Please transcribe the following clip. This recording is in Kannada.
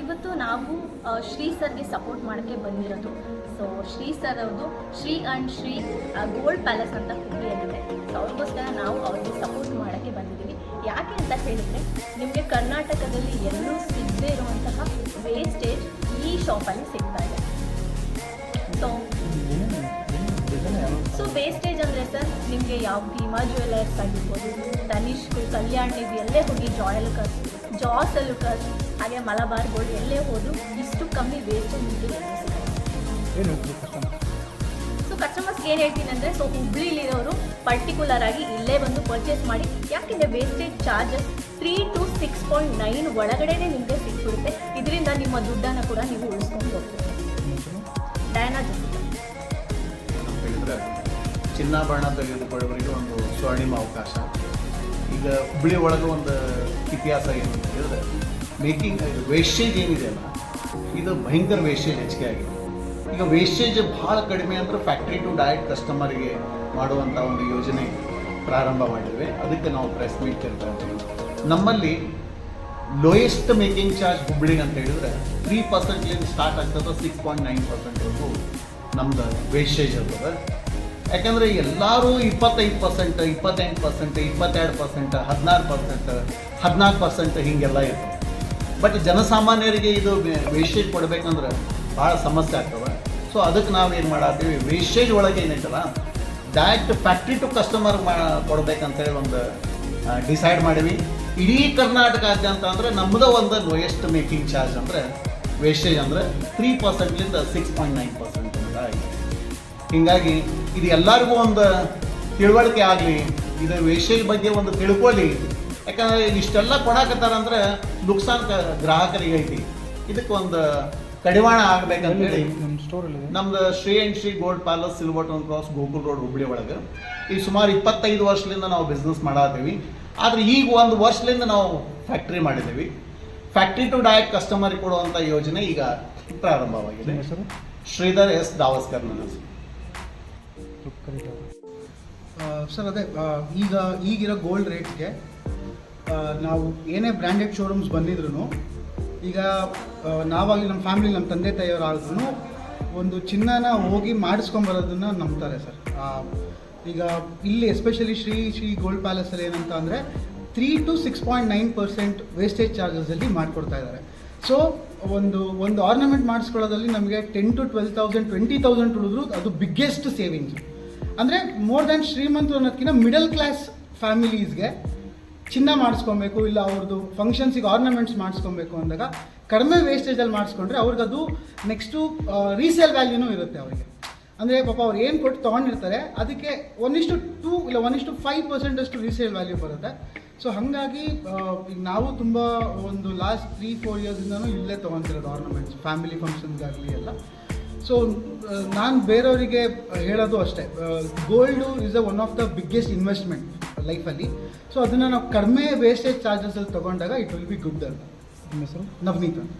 ಇವತ್ತು ನಾವು ಶ್ರೀ ಸರ್ಗೆ ಸಪೋರ್ಟ್ ಮಾಡೋಕ್ಕೆ ಬಂದಿರೋದು. ಸೊ ಶ್ರೀ ಸರ್ ಅವರು Shri and Shri gold palace ಅಂತ ಹುಬ್ಳಿಯಲ್ಲಿದೆ ಸೊ ಅವ್ರಿಗೋಸ್ಕರ ನಾವು ಅವ್ರಿಗೆ ಸಪೋರ್ಟ್ ಮಾಡೋಕ್ಕೆ ಬಂದಿದ್ದೀವಿ. ಯಾಕೆ ಅಂತ ಹೇಳಿದರೆ, ನಿಮಗೆ ಕರ್ನಾಟಕದಲ್ಲಿ ಎಲ್ಲೂ ಸಿಗದೇ ಇರುವಂತಹ ವೇಸ್ಟೇಜ್ ಈ ಶಾಪಲ್ಲಿ ಸಿಗ್ತಾ ಇದೆ. ಸೊ ಸೊ ವೇಸ್ಟೇಜ್ ಅಂದರೆ ಸರ್, ನಿಮಗೆ ಯಾವ ಭೀಮಾ ಜ್ಯುವೆಲರ್ಸ್ ಆಗಿರ್ಬೋದು ತನಿಷ್ ಕಲ್ಯಾಣ್ ನೀವು ಎಲ್ಲೇ ಹೋಗಿ ಜಾಯಲ್ ಜಾಯಲ್ಕಸ್ ಜಾಸ್ ಅಲುಕಸ್ ಹಾಗೆ ಮಲಬಾರ್ ಗೋಲ್ಡ್ ಎಲ್ಲೇ ಹೋದ್ರು ಇಷ್ಟು ಕಮ್ಮಿ ವೇಸ್ಟ್ ನಿಮಗೆ ಏನು ಸೊ ಕಸ್ಟಮರ್ಸ್ಗೆ ಏನು ಹೇಳ್ತೀನಿ ಅಂದರೆ ಸೊ ಹುಬ್ಳಿಲಿರೋರು ಪರ್ಟಿಕ್ಯುಲರ್ ಆಗಿ ಇಲ್ಲೇ ಬಂದು ಪರ್ಚೇಸ್ ಮಾಡಿ ಯಾಕೆಂದರೆ wastage charges three to six point nine ಒಳಗಡೆನೆ ನಿಮಗೆ ಸಿಕ್ಬಿಡುತ್ತೆ. ಇದರಿಂದ ನಿಮ್ಮ ದುಡ್ಡನ್ನು ಕೂಡ ನೀವು ಉಳಿಸ್ಕೊಂಡು ಹೋಗ್ತೀವಿ ಡಯಾನಾ ಜೊತೆ. ಚಿನ್ನಾಭರಣ ತೆಗೆದುಕೊಳ್ಳುವರಿಗೆ ಒಂದು ಸ್ವರ್ಣಿಮ ಅವಕಾಶ. ಈಗ ಹುಬ್ಬಳ್ಳಿ ಒಳಗೆ ಒಂದು ಇತಿಹಾಸ ಏನು ಅಂತ ಹೇಳಿದ್ರೆ ಮೇಕಿಂಗ್ ವೇಸ್ಟೇಜ್ ಏನಿದೆ ಅಲ್ಲ, ಇದು ಭಯಂಕರ ವೇಸ್ಟೇಜ್ ಹೆಚ್ಚಿಗೆ ಆಗಿದೆ. ಈಗ ವೇಸ್ಟೇಜ್ ಭಾಳ ಕಡಿಮೆ ಅಂದ್ರೆ ಫ್ಯಾಕ್ಟ್ರಿ ಟು ಡೈರೆಕ್ಟ್ ಕಸ್ಟಮರಿಗೆ ಮಾಡುವಂಥ ಒಂದು ಯೋಜನೆ ಪ್ರಾರಂಭ ಮಾಡಿದ್ವಿ ಅದಕ್ಕೆ ನಾವು ಪ್ರೆಸ್ ಮೀಟ್ ಕರಿತಾ ಇದ್ದೀವಿ. ನಮ್ಮಲ್ಲಿ ಲೋಯೆಸ್ಟ್ ಮೇಕಿಂಗ್ ಚಾರ್ಜ್ ಹುಬ್ಳಿಗೆ ಅಂತ ಹೇಳಿದ್ರೆ ತ್ರೀ ಪರ್ಸೆಂಟ್ಲಿಂದ ಸ್ಟಾರ್ಟ್ ಆಗ್ತದೆ ಸಿಕ್ಸ್ ಪಾಯಿಂಟ್ ನೈನ್ ಪರ್ಸೆಂಟ್ವರೆಗೂ ನಮ್ದು ವೇಸ್ಟೇಜ್ ಇರ್ತದೆ ಯಾಕಂದರೆ ಎಲ್ಲರೂ ಇಪ್ಪತ್ತೈದು ಪರ್ಸೆಂಟ್ ಇಪ್ಪತ್ತೆಂಟು ಪರ್ಸೆಂಟ್ ಇಪ್ಪತ್ತೆರಡು ಪರ್ಸೆಂಟ್ ಹದಿನಾರು ಪರ್ಸೆಂಟ್ ಹದಿನಾಲ್ಕು ಪರ್ಸೆಂಟ್ ಹೀಗೆಲ್ಲ ಇರ್ತದೆ ಬಟ್ ಜನಸಾಮಾನ್ಯರಿಗೆ ಇದು ವೇಸ್ಟೇಜ್ ಕೊಡ್ಬೇಕಂದ್ರೆ ಭಾಳ ಸಮಸ್ಯೆ ಆಗ್ತವೆ. ಸೊ ಅದಕ್ಕೆ ನಾವು ಏನು ಮಾಡತ್ತೀವಿ ವೇಸ್ಟೇಜ್ ಒಳಗೆ ಏನೈತಲ್ಲ ಡೈರೆಕ್ಟ್ ಫ್ಯಾಕ್ಟ್ರಿ ಟು ಕಸ್ಟಮರ್ ಮಾ ಕೊಡಬೇಕಂತೇಳಿ ಒಂದು ಡಿಸೈಡ್ ಮಾಡೀವಿ. ಇಡೀ ಕರ್ನಾಟಕ ಆದ್ಯಂತ ಅಂದರೆ ನಮ್ಮದು ಒಂದು ಲೋಯೆಸ್ಟ್ ಮೇಕಿಂಗ್ ಚಾರ್ಜ್ ಅಂದರೆ ವೇಸ್ಟೇಜ್ ಅಂದರೆ ತ್ರೀ ಪರ್ಸೆಂಟ್ಲಿಂದ ಸಿಕ್ಸ್ ಪಾಯಿಂಟ್ ನೈನ್ ಪರ್ಸೆಂಟ್ ಹಿಂಗಾಗಿ ಹೀಗಾಗಿ ಇದು ಎಲ್ಲರಿಗೂ ಒಂದು ತಿಳುವಳಿಕೆ ಆಗಲಿ ಇದು ವೇಸ್ಟೇಜ್ ಬಗ್ಗೆ ಒಂದು ತಿಳ್ಕೊಳ್ಳಿ. ಯಾಕಂದರೆ ಇಷ್ಟೆಲ್ಲ ಕೊಡಾಕತ್ತಾರಂದ್ರೆ ನುಕ್ಸಾನ್ ಗ್ರಾಹಕರಿಗೆ ಐತಿ. ಇದಕ್ಕೆ ಒಂದು ಕಡಿವಾಣ ಆಗ್ಬೇಕಂತೇಳಿ ನಮ್ಮ ಸ್ಟೋರ್ ನಮ್ದು Shri and Shri gold palace silver town cross Gokul road Hubli ಒಳಗೆ. ಈಗ ಸುಮಾರು ಇಪ್ಪತ್ತೈದು ವರ್ಷದಿಂದ ನಾವು ಬಿಸ್ನೆಸ್ ಮಾಡತ್ತೀವಿ ಆದರೆ ಈಗ ಒಂದು ವರ್ಷದಿಂದ ನಾವು ಫ್ಯಾಕ್ಟ್ರಿ ಮಾಡಿದ್ದೀವಿ. ಫ್ಯಾಕ್ಟ್ರಿ ಟು ಡೈರೆಕ್ಟ್ ಕಸ್ಟಮರ್ ಕೊಡುವಂಥ ಯೋಜನೆ ಈಗ ಪ್ರಾರಂಭವಾಗಿದೆ. ಶ್ರೀಧರ್ ಎಸ್ ದಾವಸ್ಕರ್ ನನ್ನ ಹೆಸರು. ಸರ್, ಅದೇ ಈಗ ಈಗಿರೋ ಗೋಲ್ಡ್ ರೇಟ್ಗೆ ನಾವು ಏನೇ ಬ್ರ್ಯಾಂಡೆಡ್ ಶೋರೂಮ್ಸ್ ಬಂದಿದ್ರು ಈಗ ನಾವಾಗಿ ನಮ್ಮ ಫ್ಯಾಮಿಲಿ ನಮ್ಮ ತಂದೆ ತಾಯಿಯವರಾದ್ರೂ ಒಂದು ಚಿನ್ನನ ಹೋಗಿ ಮಾಡಿಸ್ಕೊಂಬರೋದನ್ನು ನಂಬ್ತಾರೆ ಸರ್. ಈಗ ಇಲ್ಲಿ ಎಸ್ಪೆಷಲಿ ಶ್ರೀ ಶ್ರೀ ಗೋಲ್ಡ್ ಪ್ಯಾಲೇಸಲ್ಲಿ ಏನಂತ ಅಂದರೆ three to six point nine percent wastage ಚಾರ್ಜಸಲ್ಲಿ ಮಾಡಿಕೊಡ್ತಾ ಇದ್ದಾರೆ. ಸೊ ಒಂದು ಒಂದು ಆರ್ನಮೆಂಟ್ ಮಾಡಿಸ್ಕೊಳ್ಳೋದಲ್ಲಿ ನಮಗೆ ten to twelve thousand twenty thousand ಉಳಿದ್ರು ಅದು ಬಿಗ್ಗೆಸ್ಟ್ ಸೇವಿಂಗ್ಸ್ ಅಂದರೆ ಮೋರ್ ದ್ಯಾನ್ ಶ್ರೀಮಂತರು ಅನ್ನೋದಕ್ಕಿಂತ ಮಿಡಲ್ ಕ್ಲಾಸ್ ಫ್ಯಾಮಿಲೀಸ್ಗೆ ಚಿನ್ನ ಮಾಡಿಸ್ಕೊಬೇಕು, ಇಲ್ಲ ಅವ್ರದ್ದು ಫಂಕ್ಷನ್ಸಿಗೆ ಆರ್ನಮೆಂಟ್ಸ್ ಮಾಡಿಸ್ಕೊಬೇಕು ಅಂದಾಗ ಕಡಿಮೆ ವೇಸ್ಟೇಜಲ್ಲಿ ಮಾಡಿಸ್ಕೊಂಡ್ರೆ ಅದು ನೆಕ್ಸ್ಟು ರೀಸೇಲ್ ವ್ಯಾಲ್ಯೂನೂ ಇರುತ್ತೆ ಅವರಿಗೆ. ಅಂದರೆ ಪಾಪ ಅವ್ರು ಏನು ಕೊಟ್ಟು ತೊಗೊಂಡಿರ್ತಾರೆ, ಅದಕ್ಕೆ ಒಂದಿಷ್ಟು ಟೂ ಇಲ್ಲ ಒಂದಿಷ್ಟು ಫೈವ್ ಪರ್ಸೆಂಟಷ್ಟು ರೀಸೇಲ್ ವ್ಯಾಲ್ಯೂ ಬರುತ್ತೆ. ಸೊ ಹಾಗಾಗಿ ಈಗ ನಾವು ತುಂಬ ಒಂದು ಲಾಸ್ಟ್ ತ್ರೀ ಫೋರ್ ಇಯರ್ಸಿಂದನೂ ಇಲ್ಲೇ ತೊಗೊತಿರೋದು ಆರ್ನಮೆಂಟ್ಸ್ ಫ್ಯಾಮಿಲಿ ಫಂಕ್ಷನ್ಸ್ಗಾಗಲಿ ಎಲ್ಲ. ಸೊ ನಾನು ಬೇರೆಯವರಿಗೆ ಹೇಳೋದು ಅಷ್ಟೇ. Gold is a one of the biggest investment ಲೈಫಲ್ಲಿ ಸೊ ಅದನ್ನು ನಾವು ಕಡಿಮೆ ವೇಸ್ಟೇಜ್ ಚಾರ್ಜಸಲ್ಲಿ ತೊಗೊಂಡಾಗ ಇಟ್ ವಿಲ್ ಬಿ ಗುಡ್ ಅಂತ. ನಿಮ್ಮ ಹೆಸರು? ನವನೀತ್ ಅಂತ.